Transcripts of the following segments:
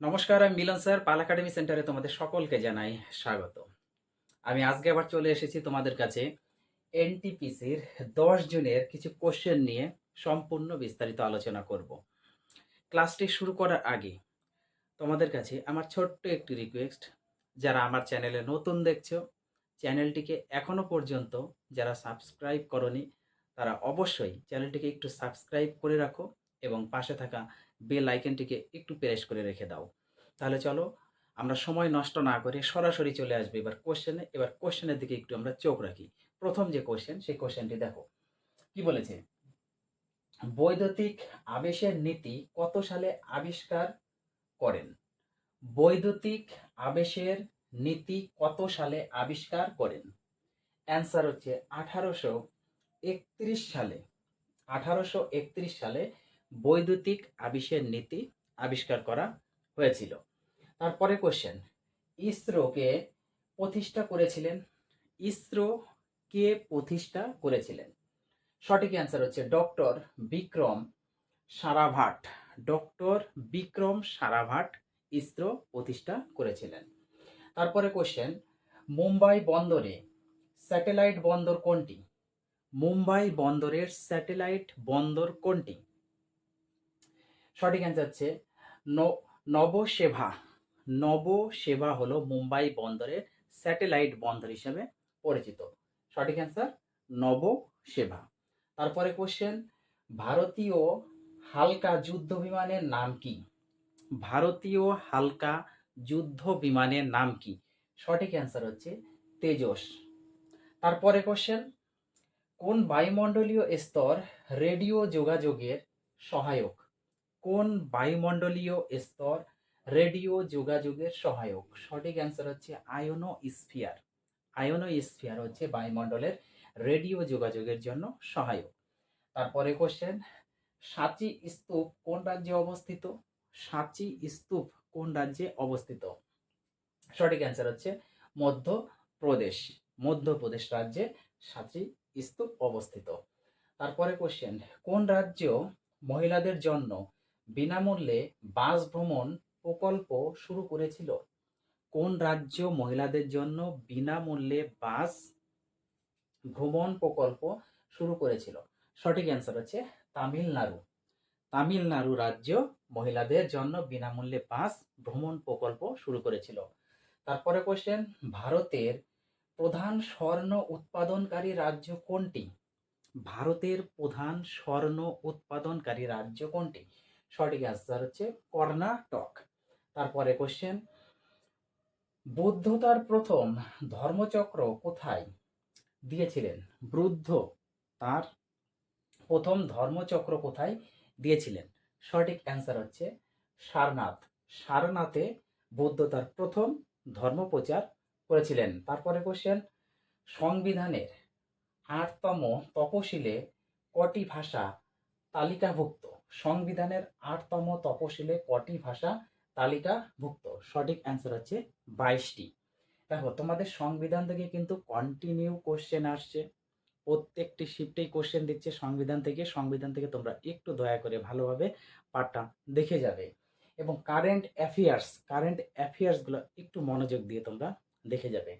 নমস্কার, আমি মিলন স্যার, পাল একাডেমি সেন্টারে তোমাদের সকলকে জানাই স্বাগত। আমি আজকে আবার চলে এসেছি তোমাদের কাছে এনটিপিসির দশ জনের কিছু কোশ্চেন নিয়ে সম্পূর্ণ বিস্তারিত আলোচনা করব। ক্লাসটি শুরু করার আগে তোমাদের কাছে আমার ছোট্ট একটি রিকোয়েস্ট যারা আমার চ্যানেলে নতুন দেখছ চ্যানেলটিকে এখনও পর্যন্ত যারা সাবস্ক্রাইব করনি, তারা অবশ্যই চ্যানেলটিকে একটু সাবস্ক্রাইব করে রাখো এবং পাশে থাকা বেল আইকনটিকে একটু প্রেস করে রেখে দাও। তাহলে চলো, আমরা সময় নষ্ট না করে সরাসরি চলে আসবে এবার কোশ্চেনে এবার কোশ্চেনের দিকে একটু আমরা চোখ রাখি। প্রথম যে কোশ্চেন সেই কোশ্চেনটি দেখো। কি বলেছে? বৈদ্যুতিক আবেশের নীতি কত সালে আবিষ্কার করেন? বৈদ্যুতিক আবেশের নীতি কত সালে আবিষ্কার করেন? অ্যান্সার হচ্ছে আঠারোশো একত্রিশ সালে। আঠারোশো একত্রিশ সালে বৈদ্যুতিক আবিষ্কার নীতি আবিষ্কার করা হয়েছিল। তারপরে কোশ্চেন ইসরোকে প্রতিষ্ঠা করেছিলেন? ইসরো কে প্রতিষ্ঠা করেছিলেন? সঠিক অ্যান্সার হচ্ছে ডক্টর বিক্রম সারাভাট। ডক্টর বিক্রম সারাভাট ইসরো প্রতিষ্ঠা করেছিলেন। তারপরে কোশ্চেন মুম্বাই বন্দরে স্যাটেলাইট বন্দর কোনটি? মুম্বাই বন্দরের স্যাটেলাইট বন্দর কোনটি? সঠিক অ্যান্সার হচ্ছে নবসেভা। নবসেভা হলো মুম্বাই বন্দরের স্যাটেলাইট বন্দর হিসেবে পরিচিত। সঠিক অ্যান্সার নবসেভা। তারপরে কোশ্চেন ভারতীয় হালকা যুদ্ধ বিমানের নাম কি? ভারতীয় হালকা যুদ্ধ বিমানের নাম কি? সঠিক অ্যান্সার হচ্ছে তেজস। তারপরে কোশ্চেন কোন বায়ুমণ্ডলীয় স্তর রেডিও যোগাযোগের সহায়ক? কোন বায়ুমণ্ডলীয় স্তর রেডিও যোগাযোগের সহায়ক? সঠিক অ্যান্সার হচ্ছে আয়নো স্ফিয়ার আয়নো স্ফিয়ার হচ্ছে বায়ুমণ্ডলের রেডিও যোগাযোগের জন্য সহায়ক। তারপরে কোশ্চেন সাঁচি স্তূপ কোন রাজ্যে অবস্থিত? সাঁচি স্তূপ কোন রাজ্যে অবস্থিত? সঠিক অ্যান্সার হচ্ছে মধ্যপ্রদেশ। মধ্যপ্রদেশ রাজ্যে সাঁচি স্তূপ অবস্থিত। তারপরে কোশ্চেন কোন রাজ্য মহিলাদের জন্য বিনামূল্যে বাস ভ্রমণ প্রকল্প শুরু করেছিল। কোন রাজ্য মহিলাদের জন্য বিনামূল্যে বাস ভ্রমণ প্রকল্প শুরু করেছিল? সঠিক অ্যান্সার হচ্ছে তামিলনাড়ু। তামিলনাড়ু রাজ্য মহিলাদের জন্য বিনামূল্যে বাস ভ্রমণ প্রকল্প শুরু করেছিল। তারপরে কোশ্চেন ভারতের প্রধান স্বর্ণ উৎপাদনকারী রাজ্য কোনটি? ভারতের প্রধান স্বর্ণ উৎপাদনকারী রাজ্য কোনটি? সঠিক অ্যান্সার হচ্ছে কর্ণাটক তারপরে কোশ্চেন বুদ্ধতার প্রথম ধর্মচক্র কোথায়? দিয়েছিলেন বুদ্ধ, তার প্রথম ধর্মচক্র কোথায়? দিয়েছিলেন। সঠিক অ্যান্সার হচ্ছে সারনাথ। সারনাথে বুদ্ধ তার প্রথম ধর্ম প্রচার করেছিলেন। তারপরে কোশ্চেন সংবিধানের আটতম তপশিলে কটি ভাষা তালিকাভুক্ত? সংবিধানের আটতম তপশিলে কটি ভাষা তালিকাভুক্ত? সঠিক অ্যান্সার হচ্ছে বাইশটি। দেখো, তোমাদের সংবিধান থেকে কিন্তু কন্টিনিউ কোশ্চেন আসছে। প্রত্যেকটি শিফটেই কোশ্চেন দিচ্ছে সংবিধান থেকে। সংবিধান থেকে তোমরা একটু দয়া করে ভালোভাবে পাঠটা দেখে যাবে। এবং কারেন্ট অ্যাফেয়ার্স কারেন্ট অ্যাফেয়ার্সগুলো একটু মনোযোগ দিয়ে তোমরা দেখে যাবে।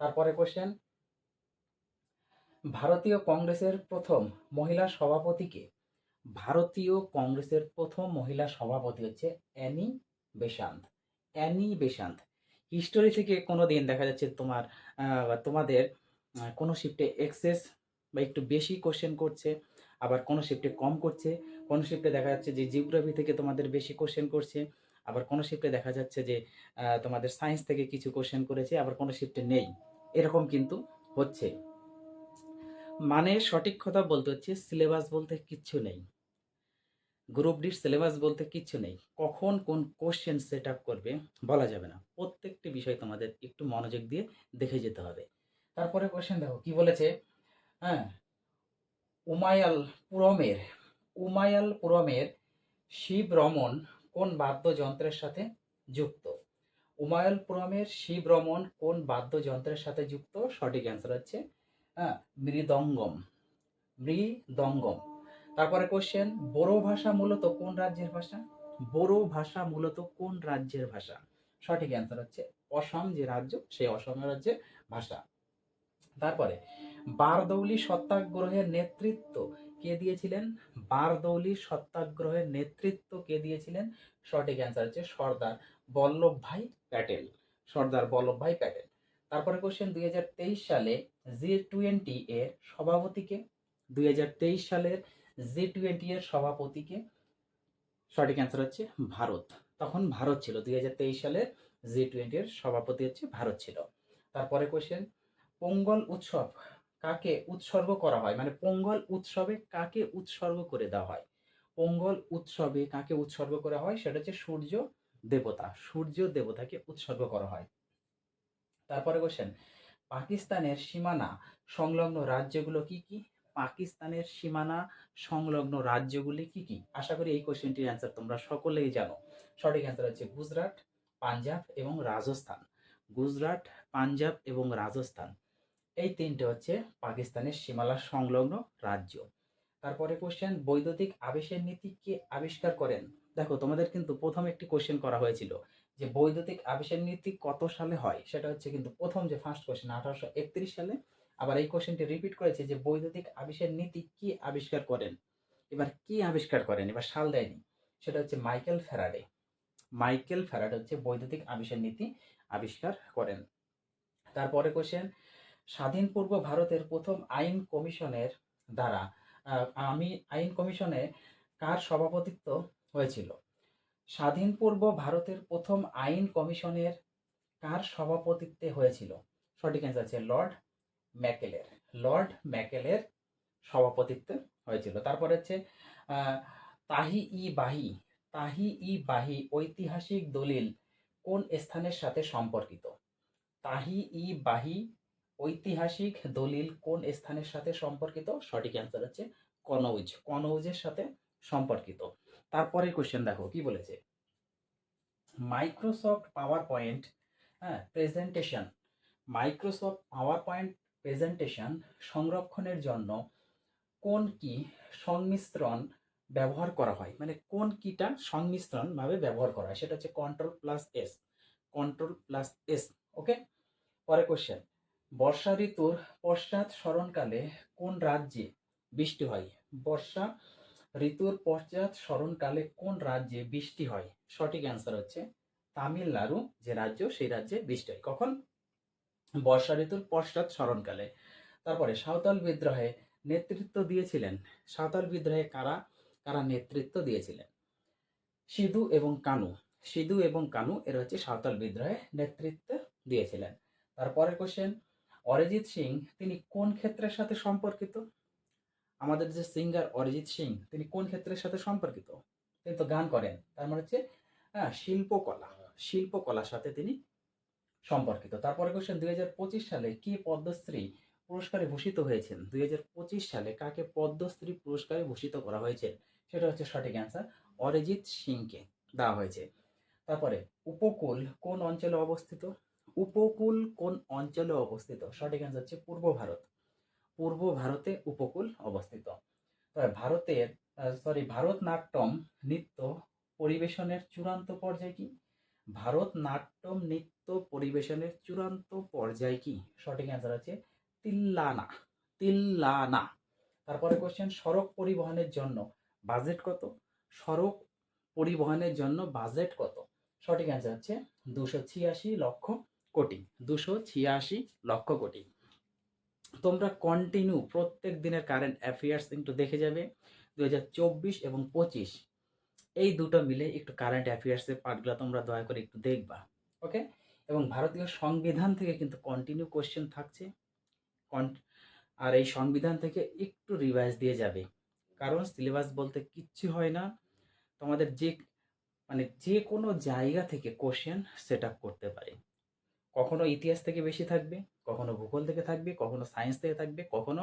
তারপরে কোশ্চেন ভারতীয় কংগ্রেসের প্রথম মহিলা সভাপতিকে ভারতীয় কংগ্রেসের প্রথম মহিলা সভাপতি হচ্ছে Annie Besant Annie Besant history থেকে কোনো দিন দেখা যাচ্ছে তোমার তোমাদের কোনো শিফটে এক্সেস বা একটু বেশি কোশ্চেন করছে, আবার কোনো শিফটে কম করছে। কোনো শিফটে দেখা যাচ্ছে যে জিওগ্রাফি থেকে তোমাদের বেশি কোশ্চেন করছে, আবার কোনো শিফটে দেখা যাচ্ছে যে তোমাদের সায়েন্স থেকে কিছু কোশ্চেন করেছে, আবার কোনো শিফটে নেই। এরকম কিন্তু হচ্ছে। মানে সঠিক কথা বলতে হচ্ছে সিলেবাস বলতে কিচ্ছু নেই। গ্রুপ ডির সিলেবাস বলতে কিচ্ছু নেই। কখন কোন কোশ্চেন সেট আপ করবে বলা যাবে না। প্রত্যেকটি বিষয় তোমাদের একটু মনোযোগ দিয়ে দেখে যেতে হবে। তারপরে কোশ্চেন দেখো, কি বলেছে? হ্যাঁ উমায়ালপুরমের উমায়ালপুরমের শিব রমন কোন বাদ্যযন্ত্রের সাথে যুক্ত? উমায়ালপুরমের শিব রমন কোন বাদ্যযন্ত্রের সাথে যুক্ত? সঠিক অ্যান্সার হচ্ছে হ্যাঁ মৃদঙ্গম। মৃদঙ্গম। তারপরে কোশ্চেন বড়ো ভাষা মূলত কোন রাজ্যের ভাষা? বড়ো ভাষা মূলত কোন রাজ্যের ভাষা? সঠিক অ্যান্সার হচ্ছে অসম যে রাজ্য, সেই অসম রাজ্যের ভাষা। তারপরে, বারদৌলি সত্যাগ্রহের নেতৃত্ব কে দিয়েছিলেন? বারদৌলি সত্যাগ্রহের নেতৃত্ব কে দিয়েছিলেন? সঠিক অ্যান্সার হচ্ছে সর্দার বল্লভভাই প্যাটেল। সর্দার বল্লভভাই প্যাটেল। তারপরে কোশ্চেন দুই হাজার তেইশ সালে জি টোয়েন্টি এর সভাপতিকে দুই হাজার তেইশ সালের জি টোয়েন্টি এর সভাপতিকে সঠিক অ্যান্সার হচ্ছে ভারত। তখন ভারত ছিল দু হাজার তেইশ সালে জি টোয়েন্টি এর সভাপতি হচ্ছে ভারত ছিল। তারপরে কোশ্চেন পোঙ্গল উৎসব কাকে উৎসর্গ করা হয়? মানে পোঙ্গল উৎসবে কাকে উৎসর্গ করে দেওয়া হয়? পোঙ্গল উৎসবে কাকে উৎসর্গ করা হয়? সেটা হচ্ছে সূর্য দেবতা, সূর্য দেবতাকে উৎসর্গ করা হয়। তারপরে কোশ্চেন পাকিস্তানের সীমানা সংলগ্ন রাজ্যগুলো কি কি? পাকিস্তানের সীমানা সংলগ্ন রাজ্যগুলি কি কি? আশা করি এই কোশ্চেনটির অ্যান্সার তোমরা সকলেই জানো। সঠিক অ্যান্সার হচ্ছে গুজরাট, পাঞ্জাব এবং রাজস্থান। গুজরাট, পাঞ্জাব এবং রাজস্থান, এই তিনটে হচ্ছে পাকিস্তানের সীমানা সংলগ্ন রাজ্য। তারপরে কোশ্চেন বৈদ্যুতিক আবেশের নীতি কে আবিষ্কার করেন? দেখো, তোমাদের কিন্তু প্রথম একটি কোশ্চেন করা হয়েছিল যে বৈদ্যুতিক আবেশের নীতি কত সালে হয়? সেটা হচ্ছে কিন্তু প্রথম যে ফার্স্ট কোশ্চেন আঠারোশো একত্রিশ সালে আবার এই কোশ্চেনটি রিপিট করেছে যে বৈদ্যুতিক আবেশের নীতি কি আবিষ্কার করেন? এবার কি আবিষ্কার করেন? এবার সাল দেয়নি। সেটা হচ্ছে মাইকেল ফ্যারাডে। মাইকেল ফ্যারাডে হচ্ছে বৈদ্যুতিক আবেশের নীতি আবিষ্কার করেন। তারপরে কোশ্চেন স্বাধীন পূর্ব ভারতের প্রথম আইন কমিশনের দ্বারা আমি, আইন কমিশনে কার সভাপতিত্ব হয়েছিল? স্বাধীন পূর্ব ভারতের প্রথম আইন কমিশনের কার সভাপতিত্বে হয়েছিল? সঠিক অ্যান্সার আছে লর্ড ম্যাকেলের, লর্ড ম্যাকেলের সভাপতিত্বে হয়েছিল। তারপর হচ্ছে তাহি ই বাহি, তাহি ই বাহি ঐতিহাসিক দলিল কোন স্থানের সাথে সম্পর্কিত? তাহি ই বাহি ঐতিহাসিক দলিল কোন স্থানের সাথে সম্পর্কিত? সঠিক অ্যান্সার হচ্ছে কনৌজ, কনৌজের সাথে সম্পর্কিত। তারপরে কোশ্চেন দেখো, কি বলেছে? মাইক্রোসফট পাওয়ার পয়েন্ট হ্যাঁ presentation Microsoft PowerPoint presentation সংরক্ষণের জন্য কোন কি সংমিশ্রণ ব্যবহার করা হয়? মানে কোন কিটা সংমিশ্রণ ভাবে ব্যবহার করা হয়? সেটা হচ্ছে control plus S control plus S okay পরে কোশ্চেন বর্ষা ঋতুর পশ্চাৎ স্মরণকালে কোন রাজ্যে বৃষ্টি হয়? বর্ষা ঋতুর পশ্চাৎ স্মরণকালে কোন রাজ্যে বৃষ্টি হয়? সঠিক অ্যান্সার হচ্ছে তামিলনাড়ু, যে রাজ্য সেই রাজ্যে বৃষ্টি হয়। কখন? বর্ষা ঋতুর পশ্চাৎ স্মরণকালে। তারপরে সাঁওতাল বিদ্রোহে নেতৃত্ব দিয়েছিলেন। সাঁওতাল বিদ্রোহে কারা? কারা নেতৃত্ব দিয়েছিলেন? সিধু এবং কানু। সিধু এবং কানু, এরা হচ্ছে সাঁওতাল বিদ্রোহে নেতৃত্ব দিয়েছিলেন। তারপরে কোশ্চেন অরিজিৎ সিং, তিনি কোন ক্ষেত্রের সাথে সম্পর্কিত? আমাদের যে সিঙ্গার অরিজিৎ সিং, তিনি কোন ক্ষেত্রের সাথে সম্পর্কিত? তিনি তো গান করেন। তার মানে হচ্ছে হ্যাঁ শিল্পকলা। শিল্পকলার সাথে তিনি সম্পর্কিত। তারপরে কোশ্চেন দুই হাজার পঁচিশ সালে কে পদ্মশ্রী পুরস্কারে ভূষিত হয়েছেন? দুই হাজার পঁচিশ সালে কাকে পদ্মশ্রী পুরস্কারে ভূষিত করা হয়েছে? সেটা হচ্ছে সঠিক অ্যান্সার অরিজিৎ সিংকে দেওয়া হয়েছে। তারপরে, উপকূল কোন অঞ্চলে অবস্থিত? উপকূল কোন অঞ্চলে অবস্থিত? সঠিক অ্যান্সার হচ্ছে পূর্ব ভারত। পূর্ব ভারতে উপকূল অবস্থিত। তবে ভারতের সরি ভারতনাট্যম নৃত্য পরিবেশনের চূড়ান্ত পর্যায়ে কি? ভারতনাট্যম নৃত্য পরিবেশনের চূড়ান্ত পর্যায় কি? সঠিক অ্যান্সার আছে তিল্লানা তিল্লানা। তারপরে কোশ্চেন সড়ক পরিবহনের জন্য বাজেট কত? সড়ক পরিবহনের জন্য বাজেট কত? সঠিক অ্যান্সার হচ্ছে দুশো ছিয়াশি লক্ষ কোটি, দুশো ছিয়াশি লক্ষ কোটি। তোমরা কন্টিনিউ প্রত্যেক দিনের কারেন্ট অ্যাফেয়ার্স একটু দেখে যাবে। দুহাজার চব্বিশ এবং পঁচিশ এই দুটো মিলে একটু কারেন্ট অ্যাফেয়ার্সের পার্টগুলো তোমরা দয়া করে একটু দেখবা ওকে এবং ভারতীয় সংবিধান থেকে কিন্তু কন্টিনিউ কোশ্চেন থাকছে আর এই সংবিধান থেকে একটু রিভাইজ দিয়ে যাবে। কারণ সিলেবাস বলতে কিচ্ছু হয় না, তোমাদের যে মানে যে কোনো জায়গা থেকে কোশ্চেন সেট আপ করতে পারে। কখনো ইতিহাস থেকে বেশি থাকবে, কখনো ভূগোল থেকে থাকবে, কখনো সায়েন্স থেকে থাকবে, কখনো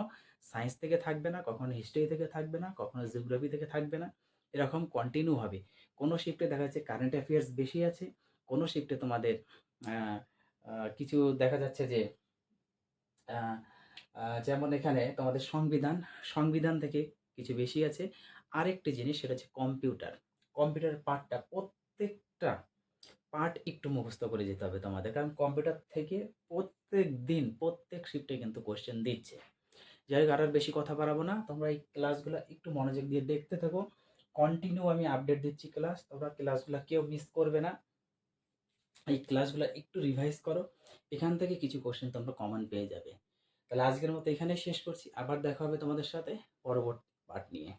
সায়েন্স থেকে থাকবে না, কখনো হিস্ট্রি থেকে থাকবে না, কখনো জিওগ্রাফি থেকে থাকবে না। এরকম কন্টিনিউ হবে। কোনো শিফটে দেখা যাচ্ছে কারেন্ট অ্যাফেয়ার্স বেশি আছে, কোনো শিফটে তোমাদের কিছু দেখা যাচ্ছে যে যেমন এখানে তোমাদের সংবিধান সংবিধান থেকে কিছু বেশি আছে। আরেকটি জিনিস সেটা হচ্ছে কম্পিউটার কম্পিউটার পার্টটা প্রত্যেকটা পার্ট একটু মুখস্থ করে যেতে হবে তোমাদের। কারণ কম্পিউটার থেকে প্রত্যেক দিন, প্রত্যেক শিফটে কিন্তু কোশ্চেন দিচ্ছে। যাই হোক, আর বেশি কথা বাড়াবো না। তোমরা এই ক্লাসগুলো একটু মনোযোগ দিয়ে দেখতে থাকো। কন্টিনিউ আমি আপডেট দিচ্ছি ক্লাস তোমরা ক্লাসগুলো কেউ মিস করবে না। এই ক্লাসগুলো একটু রিভাইজ করো, এখান থেকে কিছু কোশ্চেন তোমরা কমন পেয়ে যাবে। তাহলে আজকের মতো এখানে শেষ করছি, আবার দেখা হবে তোমাদের সাথে পরবর্তী পার্ট নিয়ে।